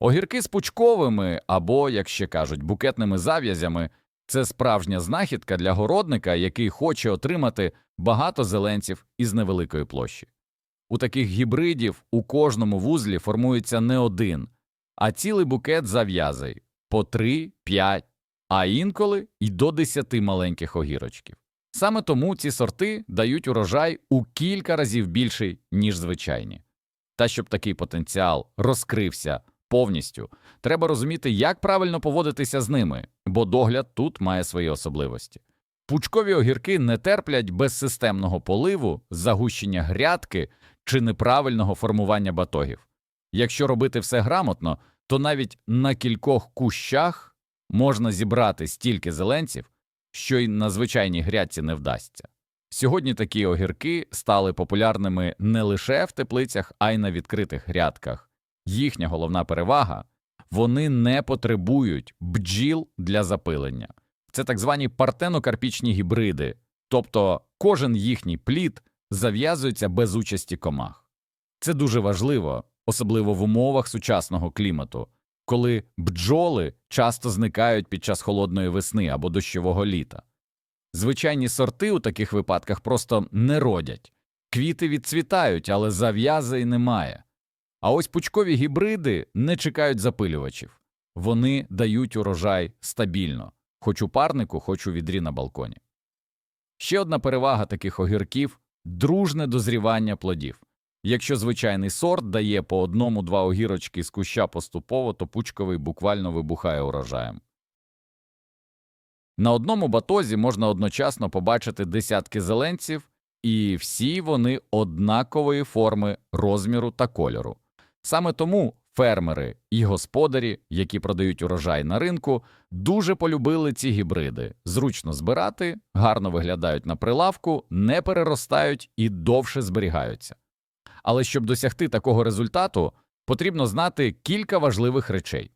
Огірки з пучковими або, як ще кажуть, букетними зав'язями це справжня знахідка для городника, який хоче отримати багато зеленців із невеликої площі. У таких гібридів у кожному вузлі формується не один, а цілий букет зав'язей по 3, 5, а інколи й до 10 маленьких огірочків. Саме тому ці сорти дають урожай у кілька разів більший, ніж звичайні. Та щоб такий потенціал розкрився повністю, треба розуміти, як правильно поводитися з ними, бо догляд тут має свої особливості. Пучкові огірки не терплять безсистемного поливу, загущення грядки чи неправильного формування батогів. Якщо робити все грамотно, то навіть на кількох кущах можна зібрати стільки зеленців, що й на звичайній грядці не вдасться. Сьогодні такі огірки стали популярними не лише в теплицях, а й на відкритих грядках. Їхня головна перевага вони не потребують бджіл для запилення. Це так звані партенокарпічні гібриди, тобто кожен їхній плід зав'язується без участі комах. Це дуже важливо, особливо в умовах сучасного клімату, коли бджоли часто зникають під час холодної весни або дощового літа. Звичайні сорти у таких випадках просто не родять, квіти відцвітають, але зав'язей немає. А ось пучкові гібриди не чекають запилювачів, вони дають урожай стабільно, хоч у парнику, хоч у відрі на балконі. Ще одна перевага таких огірків дружне дозрівання плодів. Якщо звичайний сорт дає по одному-два огірочки з куща поступово, то пучковий буквально вибухає урожаєм. На одному батозі можна одночасно побачити десятки зеленців, і всі вони однакової форми, розміру та кольору. Саме тому фермери і господарі, які продають урожай на ринку, дуже полюбили ці гібриди. Зручно збирати, гарно виглядають на прилавку, не переростають і довше зберігаються. Але щоб досягти такого результату, потрібно знати кілька важливих речей.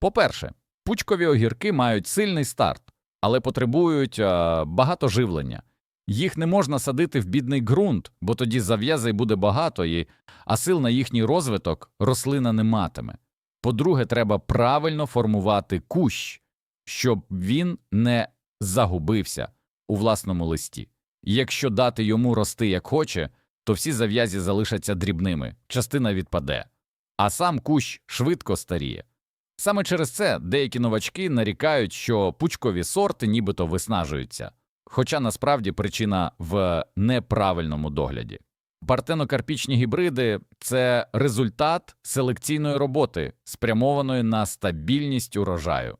По-перше, пучкові огірки мають сильний старт, але потребують е, багато живлення. Їх не можна садити в бідний ґрунт, бо тоді зав'язей буде багато, і, а сил на їхній розвиток рослина не матиме. По-друге, треба правильно формувати кущ, щоб він не загубився у власному листі. Якщо дати йому рости як хоче, то всі зав'язі залишаться дрібними, частина відпаде, а сам кущ швидко старіє. Саме через це деякі новачки нарікають, що пучкові сорти нібито виснажуються, хоча насправді причина в неправильному догляді. Партенокарпічні гібриди це результат селекційної роботи, спрямованої на стабільність урожаю.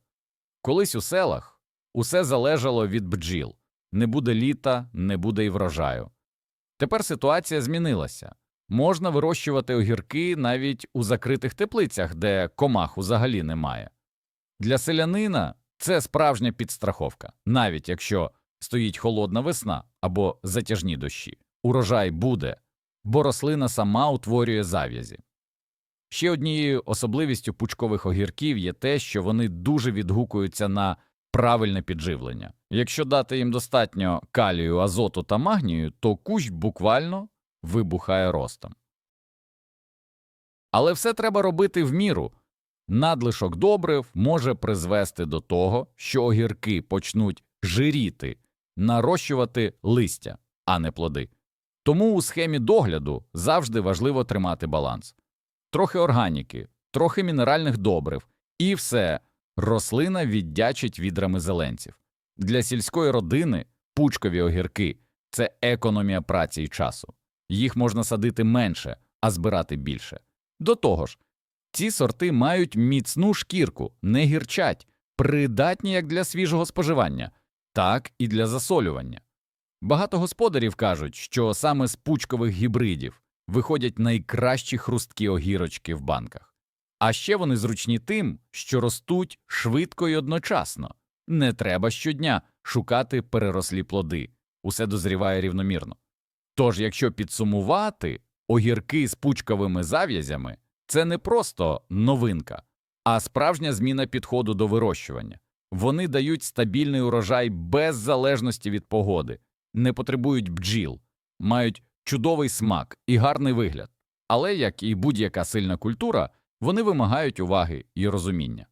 Колись у селах усе залежало від бджіл не буде літа, не буде й врожаю. Тепер ситуація змінилася. Можна вирощувати огірки навіть у закритих теплицях, де комах взагалі немає. Для селянина це справжня підстраховка, навіть якщо стоїть холодна весна або затяжні дощі. Урожай буде, бо рослина сама утворює зав'язі. Ще однією особливістю пучкових огірків є те, що вони дуже відгукуються на правильне підживлення. Якщо дати їм достатньо калію, азоту та магнію, то кущ буквально вибухає ростом. Але все треба робити в міру. Надлишок добрив може призвести до того, що огірки почнуть жиріти, нарощувати листя, а не плоди. Тому у схемі догляду завжди важливо тримати баланс. Трохи органіки, трохи мінеральних добрив, і все рослина віддячить відрами зеленців. Для сільської родини пучкові огірки це економія праці і часу. Їх можна садити менше, а збирати більше. До того ж, ці сорти мають міцну шкірку, не гірчать, придатні як для свіжого споживання, так і для засолювання. Багато господарів кажуть, що саме з пучкових гібридів виходять найкращі хрусткі огірочки в банках. А ще вони зручні тим, що ростуть швидко і одночасно. Не треба щодня шукати перерослі плоди, усе дозріває рівномірно. Тож, якщо підсумувати, огірки з пучковими зав'язями це не просто новинка, а справжня зміна підходу до вирощування. Вони дають стабільний урожай без залежності від погоди, не потребують бджіл, мають чудовий смак і гарний вигляд. Але, як і будь-яка сильна культура, Вони вимагають уваги і розуміння.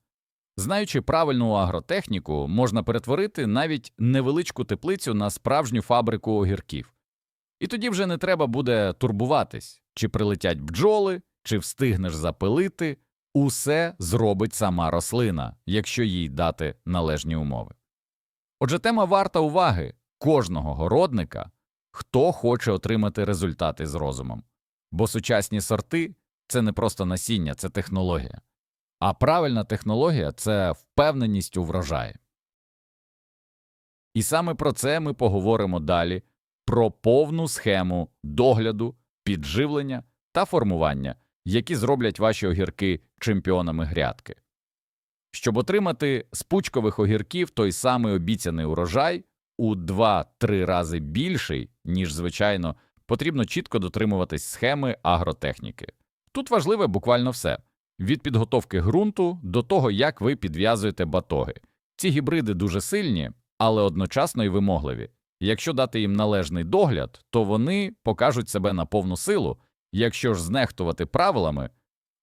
Знаючи правильну агротехніку, можна перетворити навіть невеличку теплицю на справжню фабрику огірків. І тоді вже не треба буде турбуватись, чи прилетять бджоли, чи встигнеш запилити. Усе зробить сама рослина, якщо їй дати належні умови. Отже, тема варта уваги кожного городника, хто хоче отримати результати з розумом. Бо сучасні сорти це не просто насіння, це технологія. А правильна технологія це впевненість у врожаї. І саме про це ми поговоримо далі про повну схему догляду, підживлення та формування, які зроблять ваші огірки чемпіонами грядки. Щоб отримати з пучкових огірків той самий обіцяний урожай у 2-3 рази більший, ніж звичайно, потрібно чітко дотримуватись схеми агротехніки. Тут важливе буквально все від підготовки ґрунту до того, як ви підв'язуєте батоги. Ці гібриди дуже сильні, але одночасно й вимогливі. Якщо дати їм належний догляд, то вони покажуть себе на повну силу. Якщо ж знехтувати правилами,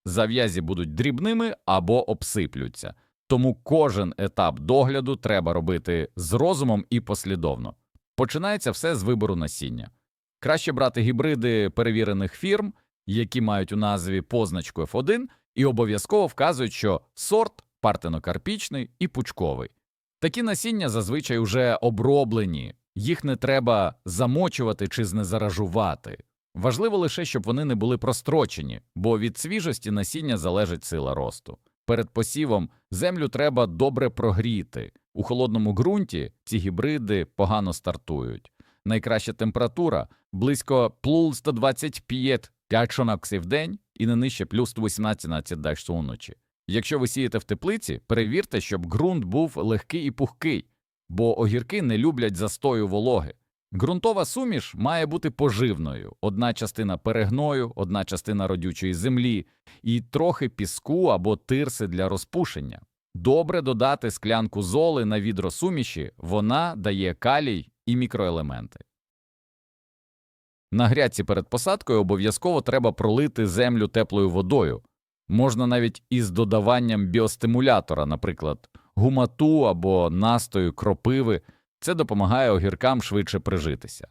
зав'язі будуть дрібними або обсиплються. Тому кожен етап догляду треба робити з розумом і послідовно. Починається все з вибору насіння. Краще брати гібриди перевірених фірм, які мають у назві позначку F1, і обов'язково вказують, що сорт партенокарпічний і пучковий. Такі насіння зазвичай уже оброблені, їх не треба замочувати чи знезаражувати. Важливо лише, щоб вони не були прострочені, бо від свіжості насіння залежить сила росту. Перед посівом землю треба добре прогріти. У холодному ґрунті ці гібриди погано стартують. Найкраща температура близько плюс 125 градусів в день і не нижче плюс 118 градусів уночі. Якщо ви сієте в теплиці, перевірте, щоб ґрунт був легкий і пухкий, бо огірки не люблять застою вологи. Ґрунтова суміш має бути поживною: одна частина перегною, одна частина родючої землі і трохи піску або тирси для розпушення. Добре додати склянку золи на відро суміші, вона дає калій і мікроелементи. На грядці перед посадкою обов'язково треба пролити землю теплою водою. Можна навіть із додаванням біостимулятора, наприклад, гумату або настою кропиви. Це допомагає огіркам швидше прижитися.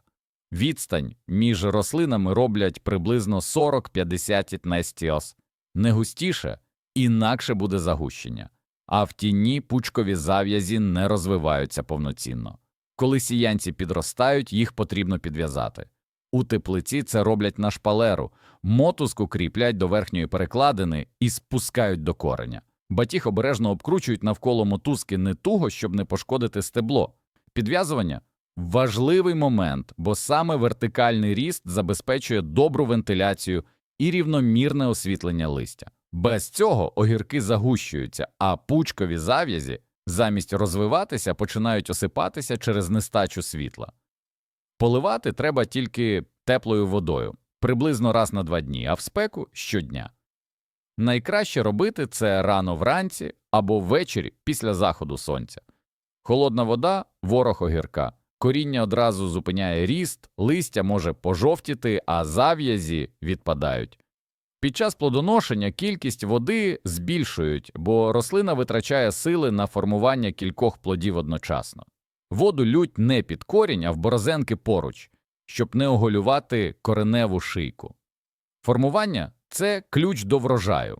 Відстань між рослинами роблять приблизно 40-50 нестіос. Не густіше, інакше буде загущення, а в тіні пучкові зав'язі не розвиваються повноцінно. Коли сіянці підростають, їх потрібно підв'язати. У теплиці це роблять на шпалеру, мотузку кріплять до верхньої перекладини і спускають до кореня. Батіг обережно обкручують навколо мотузки не туго, щоб не пошкодити стебло. Підв'язування важливий момент, бо саме вертикальний ріст забезпечує добру вентиляцію і рівномірне освітлення листя. Без цього огірки загущуються, а пучкові зав'язі замість розвиватися починають осипатися через нестачу світла. Поливати треба тільки теплою водою, приблизно раз на два дні, а в спеку щодня. Найкраще робити це рано вранці або ввечері після заходу сонця. Холодна вода ворог огірка. Коріння одразу зупиняє ріст, листя може пожовтіти, а зав'язі відпадають. Під час плодоношення кількість води збільшують, бо рослина витрачає сили на формування кількох плодів одночасно. Воду лють не під корінь, а в борозенки поруч, щоб не оголювати кореневу шийку. Формування це ключ до врожаю.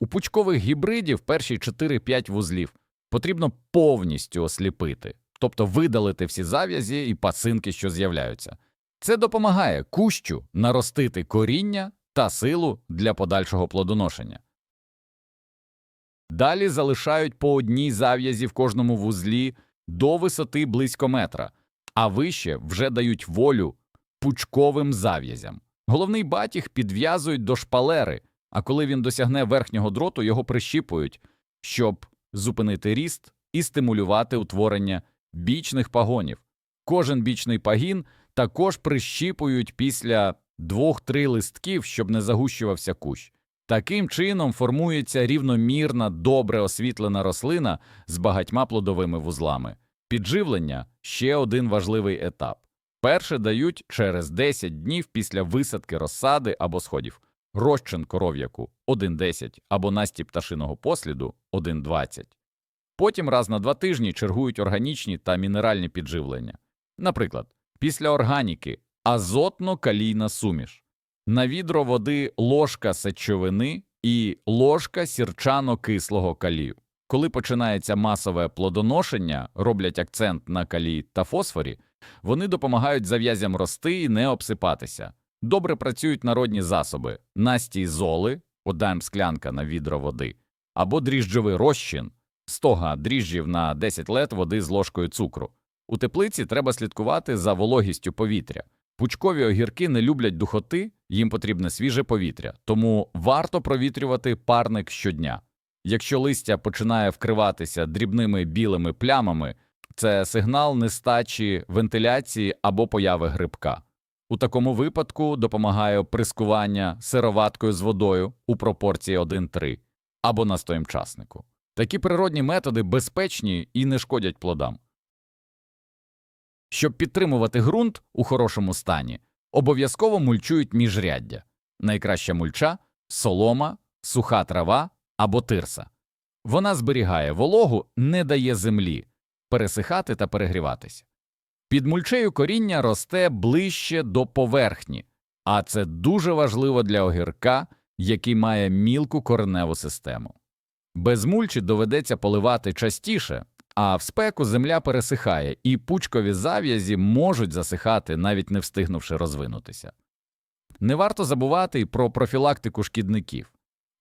У пучкових гібридів перші 4-5 вузлів потрібно повністю осліпити, тобто видалити всі зав'язі і пасинки, що з'являються. Це допомагає кущу наростити коріння та силу для подальшого плодоношення. Далі залишають по одній зав'язі в кожному вузлі до висоти близько метра, а вище вже дають волю пучковим зав'язям. Головний батіг підв'язують до шпалери, а коли він досягне верхнього дроту, його прищіпують, щоб зупинити ріст і стимулювати утворення бічних пагонів. Кожен бічний пагін також прищіпують після двох-три листків, щоб не загущувався кущ. Таким чином формується рівномірна, добре освітлена рослина з багатьма плодовими вузлами. Підживлення ще один важливий етап. Перше дають через 10 днів після висадки розсади або сходів. Розчин коров'яку 1,10 або настіп пташиного посліду 1,20. Потім раз на два тижні чергують органічні та мінеральні підживлення. Наприклад, після органіки азотно-калійна суміш, на відро води ложка сечовини і ложка сірчано-кислого калію. Коли починається масове плодоношення, роблять акцент на калії та фосфорі, вони допомагають зав'язям рости і не обсипатися. Добре працюють народні засоби, настій золи, одна склянка на відро води, або дріжджовий розчин, 100 га дріжджів на 10 лет води з ложкою цукру. У теплиці треба слідкувати за вологістю повітря. Пучкові огірки не люблять духоти, їм потрібне свіже повітря, тому варто провітрювати парник щодня. Якщо листя починає вкриватися дрібними білими плямами, це сигнал нестачі вентиляції або появи грибка. У такому випадку допомагає прискування сироваткою з водою у пропорції 1-3 або настоєм часнику. Такі природні методи безпечні і не шкодять плодам. Щоб підтримувати ґрунт у хорошому стані, обов'язково мульчують міжряддя. Найкраща мульча солома, суха трава або тирса. Вона зберігає вологу, не дає землі пересихати та перегріватися. Під мульчею коріння росте ближче до поверхні, а це дуже важливо для огірка, який має мілку кореневу систему. Без мульчі доведеться поливати частіше, а в спеку земля пересихає, і пучкові зав'язі можуть засихати, навіть не встигнувши розвинутися. Не варто забувати й про профілактику шкідників.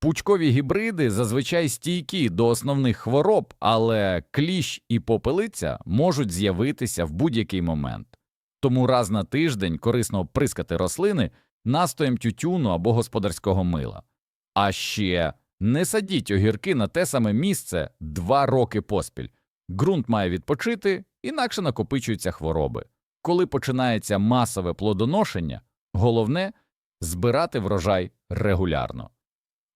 Пучкові гібриди зазвичай стійкі до основних хвороб, але кліщ і попелиця можуть з'явитися в будь-який момент. Тому раз на тиждень корисно оприскати рослини настоєм тютюну або господарського мила. А ще не садіть огірки на те саме місце два роки поспіль. Ґрунт має відпочити, інакше накопичуються хвороби. Коли починається масове плодоношення, головне збирати врожай регулярно.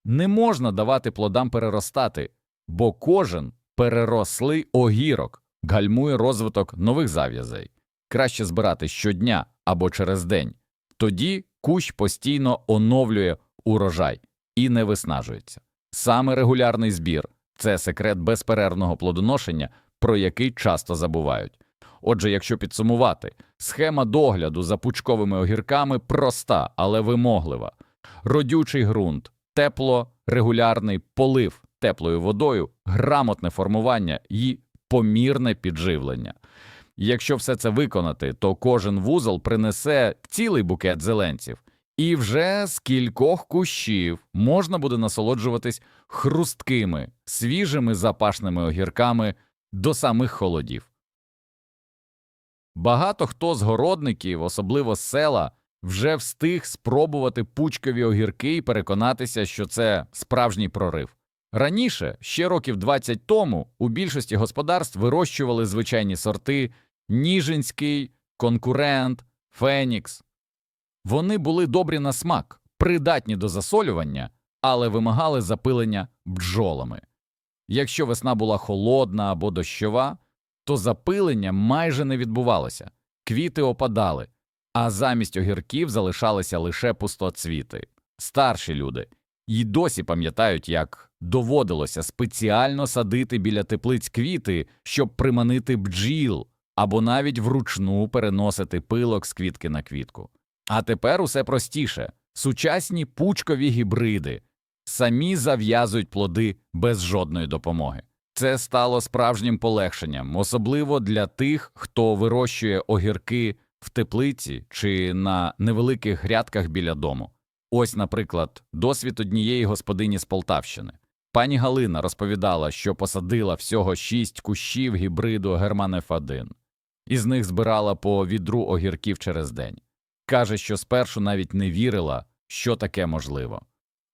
Не можна давати плодам переростати, бо кожен перерослий огірок гальмує розвиток нових зав'язей. Краще збирати щодня або через день. Тоді кущ постійно оновлює урожай і не виснажується. Саме регулярний збір це секрет безперервного плодоношення, про який часто забувають. Отже, якщо підсумувати, схема догляду за пучковими огірками проста, але вимоглива. Родючий ґрунт, тепло, регулярний полив теплою водою, грамотне формування і помірне підживлення. Якщо все це виконати, то кожен вузол принесе цілий букет зеленців, і вже з кількох кущів можна буде насолоджуватись хрусткими, свіжими запашними огірками до самих холодів. Багато хто з городників, особливо з села, вже встиг спробувати пучкові огірки і переконатися, що це справжній прорив. Раніше, ще років 20 тому, у більшості господарств вирощували звичайні сорти Ніжинський, конкурент, Фенікс. Вони були добрі на смак, придатні до засолювання, але вимагали запилення бджолами. Якщо весна була холодна або дощова, то запилення майже не відбувалося, квіти опадали, а замість огірків залишалися лише пустоцвіти. Старші люди й досі пам'ятають, як доводилося спеціально садити біля теплиць квіти, щоб приманити бджіл, або навіть вручну переносити пилок з квітки на квітку. А тепер усе простіше сучасні пучкові гібриди самі зав'язують плоди без жодної допомоги. Це стало справжнім полегшенням, особливо для тих, хто вирощує огірки в теплиці чи на невеликих грядках біля дому. Ось, наприклад, досвід однієї господині з Полтавщини. Пані Галина розповідала, що посадила всього шість кущів гібриду Германеф 1 із них збирала по відру огірків через день. Каже, що спершу навіть не вірила, що таке можливо.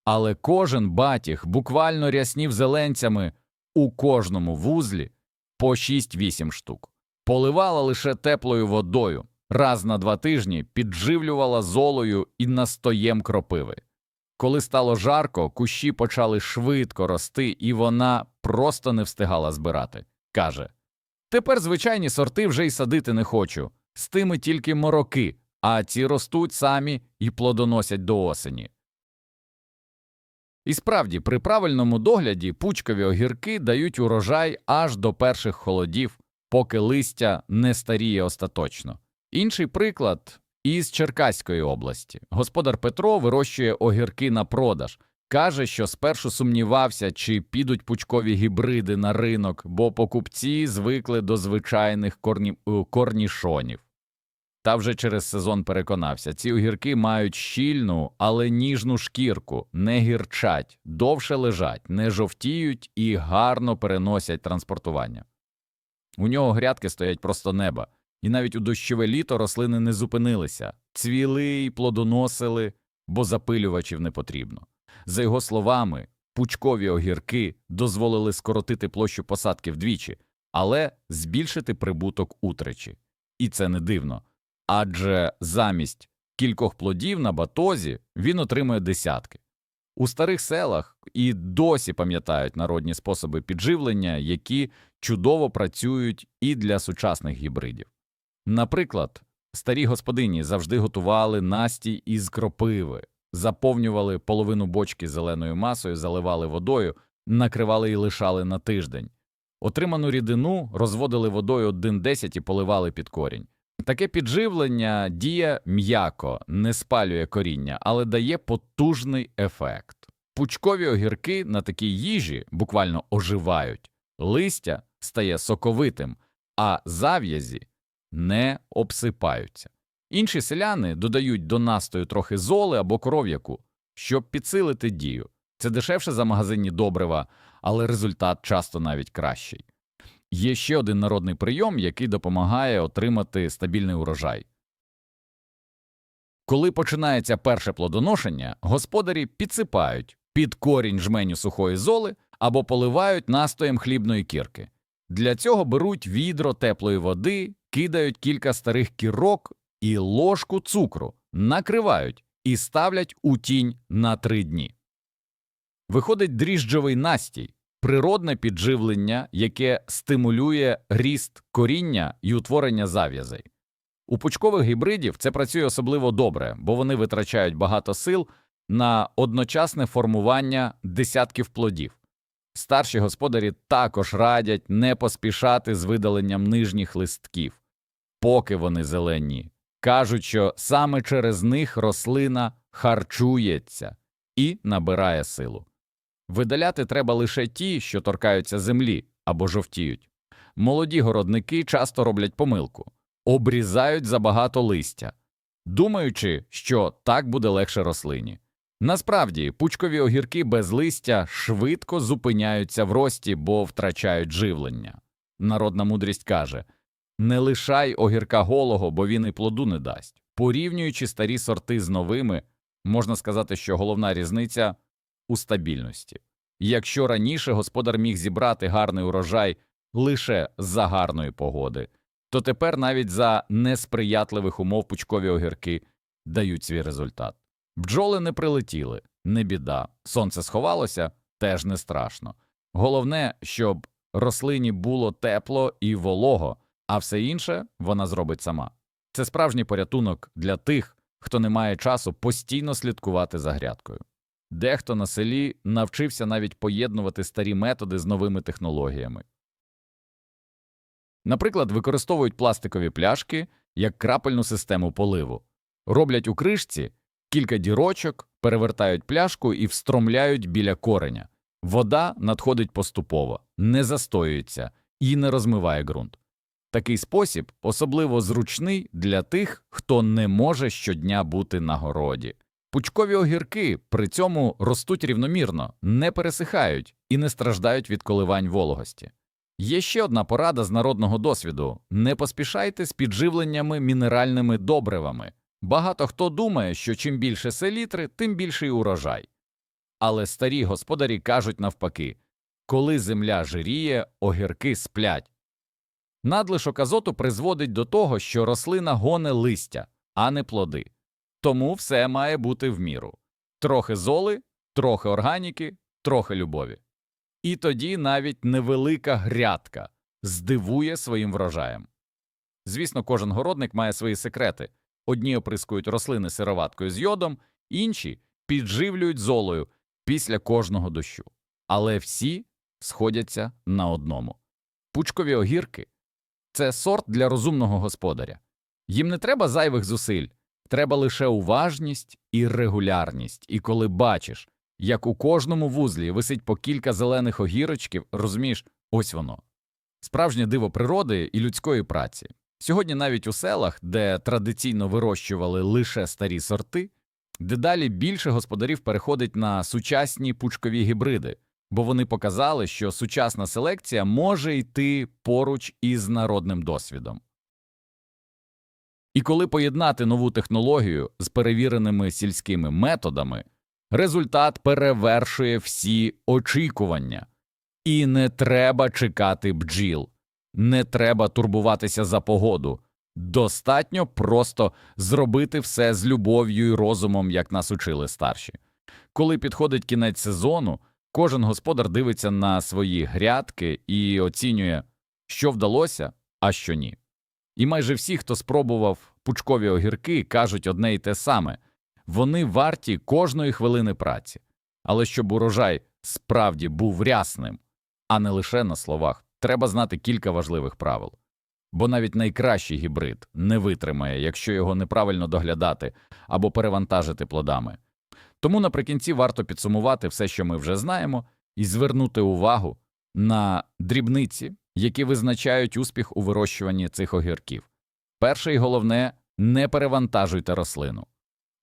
Але кожен батіг буквально ряснів зеленцями у кожному вузлі по 6-8 штук, поливала лише теплою водою, раз на два тижні підживлювала золою і настоєм кропиви. Коли стало жарко, кущі почали швидко рости, і вона просто не встигала збирати. Каже Тепер звичайні сорти вже й садити не хочу, з тими тільки мороки, а ці ростуть самі і плодоносять до осені. І справді, при правильному догляді пучкові огірки дають урожай аж до перших холодів, поки листя не старіє остаточно. Інший приклад із Черкаської області. Господар Петро вирощує огірки на продаж. Каже, що спершу сумнівався, чи підуть пучкові гібриди на ринок, бо покупці звикли до звичайних корні... е, корнішонів. Та вже через сезон переконався, ці огірки мають щільну, але ніжну шкірку, не гірчать, довше лежать, не жовтіють і гарно переносять транспортування. У нього грядки стоять просто неба, і навіть у дощове літо рослини не зупинилися, цвіли й плодоносили, бо запилювачів не потрібно. За його словами, пучкові огірки дозволили скоротити площу посадки вдвічі, але збільшити прибуток утричі. І це не дивно. Адже замість кількох плодів на батозі він отримує десятки. У старих селах і досі пам'ятають народні способи підживлення, які чудово працюють і для сучасних гібридів. Наприклад, старі господині завжди готували настій із кропиви, заповнювали половину бочки зеленою масою, заливали водою, накривали і лишали на тиждень. Отриману рідину розводили водою 1,10 і поливали під корінь. Таке підживлення діє м'яко, не спалює коріння, але дає потужний ефект. Пучкові огірки на такій їжі буквально оживають, листя стає соковитим, а зав'язі не обсипаються. Інші селяни додають до настою трохи золи або коров'яку, щоб підсилити дію. Це дешевше за магазинні добрива, але результат часто навіть кращий. Є ще один народний прийом, який допомагає отримати стабільний урожай. Коли починається перше плодоношення, господарі підсипають під корінь жменю сухої золи або поливають настоєм хлібної кірки. Для цього беруть відро теплої води, кидають кілька старих кірок і ложку цукру, накривають і ставлять у тінь на три дні. Виходить дріжджовий настій, природне підживлення, яке стимулює ріст коріння і утворення зав'язей. У пучкових гібридів це працює особливо добре, бо вони витрачають багато сил на одночасне формування десятків плодів. Старші господарі також радять не поспішати з видаленням нижніх листків, поки вони зелені. Кажуть, що саме через них рослина харчується і набирає силу. Видаляти треба лише ті, що торкаються землі або жовтіють. Молоді городники часто роблять помилку, обрізають забагато листя, думаючи, що так буде легше рослині. Насправді, пучкові огірки без листя швидко зупиняються в рості, бо втрачають живлення. Народна мудрість каже не лишай огірка голого, бо він і плоду не дасть. Порівнюючи старі сорти з новими, можна сказати, що головна різниця у стабільності. Якщо раніше господар міг зібрати гарний урожай лише за гарної погоди, то тепер навіть за несприятливих умов пучкові огірки дають свій результат. Бджоли не прилетіли, не біда, сонце сховалося теж не страшно. Головне, щоб рослині було тепло і волого, а все інше вона зробить сама. Це справжній порятунок для тих, хто не має часу постійно слідкувати за грядкою. Дехто на селі навчився навіть поєднувати старі методи з новими технологіями. Наприклад, використовують пластикові пляшки як крапельну систему поливу, роблять у кришці кілька дірочок, перевертають пляшку і встромляють біля кореня. Вода надходить поступово, не застоюється і не розмиває ґрунт. Такий спосіб особливо зручний для тих, хто не може щодня бути на городі. Пучкові огірки при цьому ростуть рівномірно, не пересихають і не страждають від коливань вологості. Є ще одна порада з народного досвіду не поспішайте з підживленнями мінеральними добривами. Багато хто думає, що чим більше селітри, тим більший урожай. Але старі господарі кажуть навпаки коли земля жиріє, огірки сплять. Надлишок азоту призводить до того, що рослина гоне листя, а не плоди. Тому все має бути в міру трохи золи, трохи органіки, трохи любові. І тоді навіть невелика грядка здивує своїм врожаєм. Звісно, кожен городник має свої секрети одні оприскують рослини сироваткою з йодом, інші підживлюють золою, після кожного дощу. Але всі сходяться на одному. Пучкові огірки це сорт для розумного господаря. Їм не треба зайвих зусиль, треба лише уважність і регулярність. І коли бачиш, як у кожному вузлі висить по кілька зелених огірочків, розумієш, ось воно. Справжнє диво природи і людської праці. Сьогодні навіть у селах, де традиційно вирощували лише старі сорти, дедалі більше господарів переходить на сучасні пучкові гібриди, бо вони показали, що сучасна селекція може йти поруч із народним досвідом. І коли поєднати нову технологію з перевіреними сільськими методами, результат перевершує всі очікування. І не треба чекати бджіл, не треба турбуватися за погоду. Достатньо просто зробити все з любов'ю і розумом, як нас учили старші. Коли підходить кінець сезону, кожен господар дивиться на свої грядки і оцінює, що вдалося, а що ні. І майже всі, хто спробував пучкові огірки, кажуть одне й те саме вони варті кожної хвилини праці. Але щоб урожай справді був рясним, а не лише на словах, треба знати кілька важливих правил. Бо навіть найкращий гібрид не витримає, якщо його неправильно доглядати або перевантажити плодами. Тому наприкінці варто підсумувати все, що ми вже знаємо, і звернути увагу на дрібниці, які визначають успіх у вирощуванні цих огірків. Перше і головне не перевантажуйте рослину.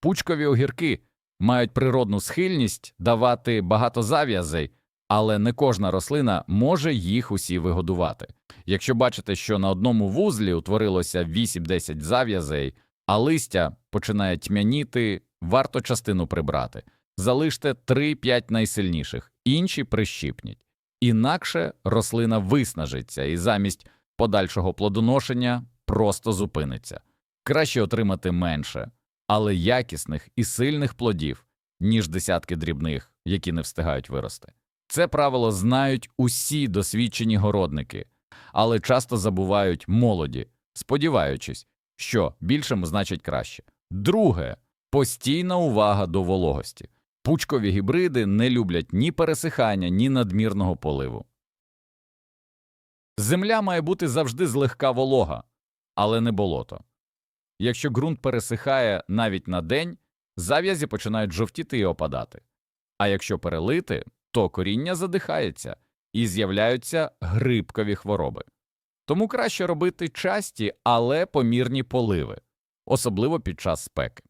Пучкові огірки мають природну схильність давати багато зав'язей, але не кожна рослина може їх усі вигодувати. Якщо бачите, що на одному вузлі утворилося 8-10 зав'язей, а листя починає тьмяніти, варто частину прибрати. Залиште 3-5 найсильніших, інші прищипніть. Інакше рослина виснажиться і замість подальшого плодоношення просто зупиниться. Краще отримати менше, але якісних і сильних плодів, ніж десятки дрібних, які не встигають вирости. Це правило знають усі досвідчені городники, але часто забувають молоді, сподіваючись, що більшому значить краще. Друге постійна увага до вологості. Пучкові гібриди не люблять ні пересихання, ні надмірного поливу. Земля має бути завжди злегка волога, але не болото. Якщо ґрунт пересихає навіть на день, зав'язі починають жовтіти і опадати. А якщо перелити, то коріння задихається і з'являються грибкові хвороби. Тому краще робити часті, але помірні поливи, особливо під час спеки.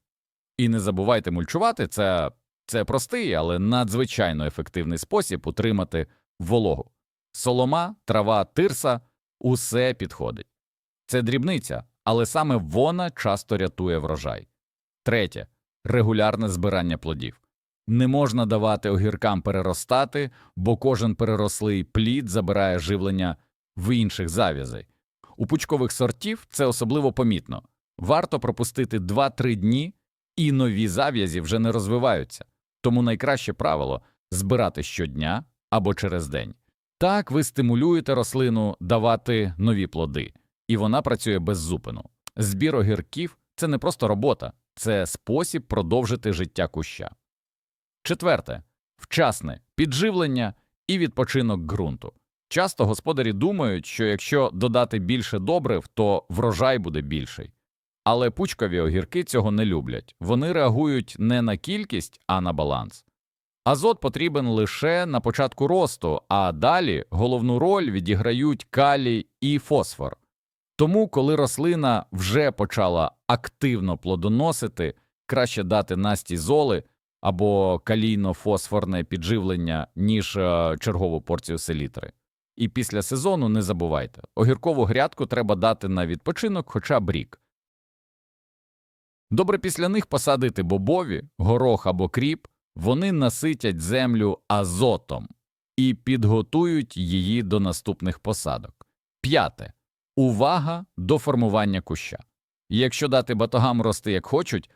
І не забувайте мульчувати це, це простий, але надзвичайно ефективний спосіб утримати вологу. Солома, трава, тирса усе підходить. Це дрібниця, але саме вона часто рятує врожай. Третє регулярне збирання плодів. Не можна давати огіркам переростати, бо кожен перерослий плід забирає живлення в інших зав'язей. У пучкових сортів це особливо помітно. Варто пропустити 2-3 дні, і нові зав'язі вже не розвиваються. Тому найкраще правило збирати щодня або через день. Так ви стимулюєте рослину давати нові плоди, і вона працює без зупину. Збір огірків це не просто робота, це спосіб продовжити життя куща. Четверте вчасне підживлення і відпочинок ґрунту. Часто господарі думають, що якщо додати більше добрив, то врожай буде більший. Але пучкові огірки цього не люблять вони реагують не на кількість, а на баланс. Азот потрібен лише на початку росту, а далі головну роль відіграють калій і фосфор. Тому, коли рослина вже почала активно плодоносити, краще дати настій золи або калійно-фосфорне підживлення, ніж е, чергову порцію селітри. І після сезону не забувайте, огіркову грядку треба дати на відпочинок хоча б рік. Добре після них посадити бобові, горох або кріп, вони наситять землю азотом і підготують її до наступних посадок. П'яте. Увага до формування куща. Якщо дати батогам рости як хочуть,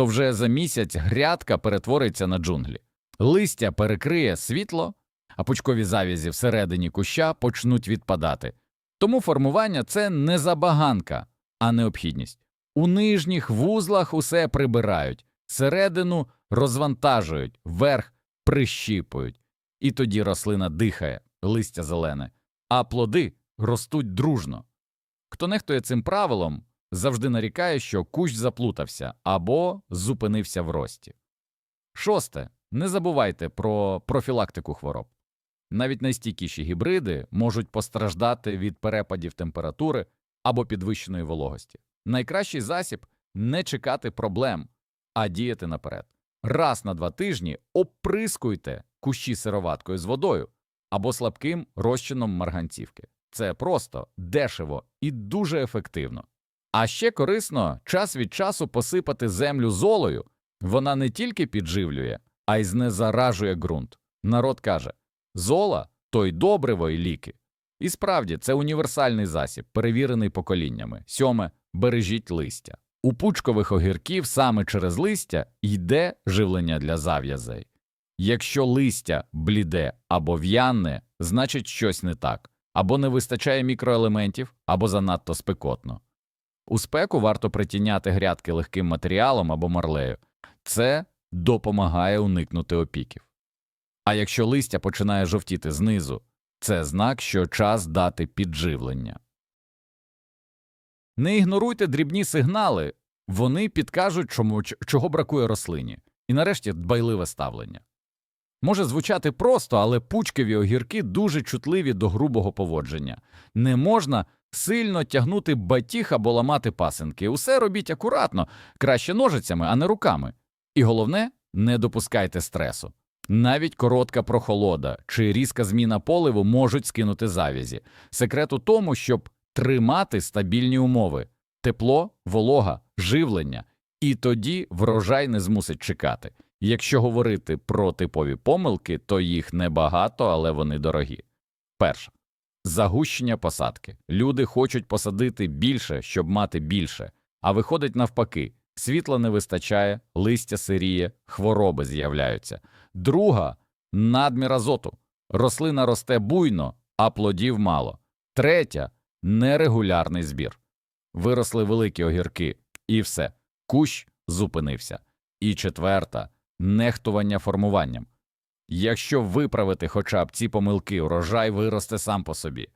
то вже за місяць грядка перетвориться на джунглі. Листя перекриє світло, а пучкові завязі всередині куща почнуть відпадати. Тому формування це не забаганка, а необхідність. У нижніх вузлах усе прибирають, середину розвантажують, верх прищіпують, і тоді рослина дихає, листя зелене, а плоди ростуть дружно. Хто нехтує цим правилом, завжди нарікає, що кущ заплутався або зупинився в рості. Шосте. Не забувайте про профілактику хвороб. Навіть найстійкіші гібриди можуть постраждати від перепадів температури або підвищеної вологості. Найкращий засіб не чекати проблем, а діяти наперед. Раз на два тижні оприскуйте кущі сироваткою з водою або слабким розчином марганцівки. Це просто, дешево і дуже ефективно. А ще корисно час від часу посипати землю золою. Вона не тільки підживлює, а й знезаражує ґрунт. Народ каже зола то й добриво, і ліки. І справді це універсальний засіб, перевірений поколіннями. Сьоме бережіть листя. У пучкових огірків саме через листя йде живлення для зав'язей. Якщо листя бліде або в'янне, значить щось не так, або не вистачає мікроелементів, або занадто спекотно. У спеку варто притіняти грядки легким матеріалом або марлею. Це допомагає уникнути опіків. А якщо листя починає жовтіти знизу, це знак, що час дати підживлення. Не ігноруйте дрібні сигнали, вони підкажуть, чому, чого бракує рослині, і нарешті дбайливе ставлення. Може звучати просто, але пучкові огірки дуже чутливі до грубого поводження. Не можна сильно тягнути батіг або ламати пасинки. Усе робіть акуратно, краще ножицями, а не руками. І головне, не допускайте стресу. Навіть коротка прохолода чи різка зміна поливу можуть скинути завязі. Секрет у тому, щоб тримати стабільні умови тепло, волога, живлення, і тоді врожай не змусить чекати. Якщо говорити про типові помилки, то їх небагато, але вони дорогі. Перше загущення посадки. Люди хочуть посадити більше, щоб мати більше, а виходить навпаки. Світла не вистачає, листя сиріє, хвороби з'являються. Друга надмір азоту. Рослина росте буйно, а плодів мало. Третя нерегулярний збір. Виросли великі огірки, і все. Кущ зупинився. І четверта нехтування формуванням. Якщо виправити хоча б ці помилки, урожай виросте сам по собі.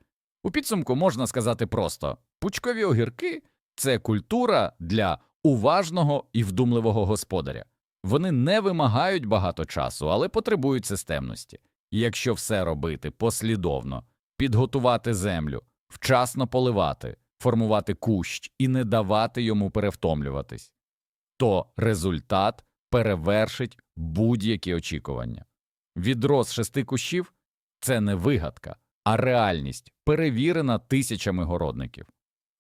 У підсумку можна сказати просто: пучкові огірки це культура для уважного і вдумливого господаря. Вони не вимагають багато часу, але потребують системності. Якщо все робити послідовно, підготувати землю, вчасно поливати, формувати кущ і не давати йому перевтомлюватись, то результат перевершить будь-які очікування. Відрос шести кущів це не вигадка, а реальність, перевірена тисячами городників.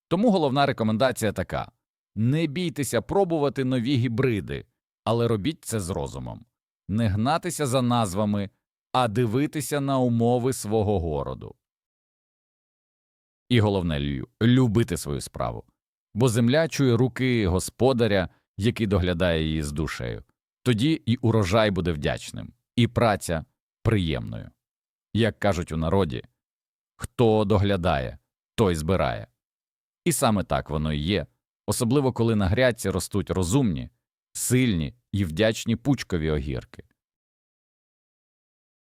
Тому головна рекомендація така не бійтеся пробувати нові гібриди, але робіть це з розумом, не гнатися за назвами, а дивитися на умови свого городу. І головне любити свою справу, бо земля чує руки господаря, який доглядає її з душею. Тоді і урожай буде вдячним, і праця приємною. Як кажуть у народі, хто доглядає, той збирає. І саме так воно і є, особливо коли на грядці ростуть розумні, сильні і вдячні пучкові огірки.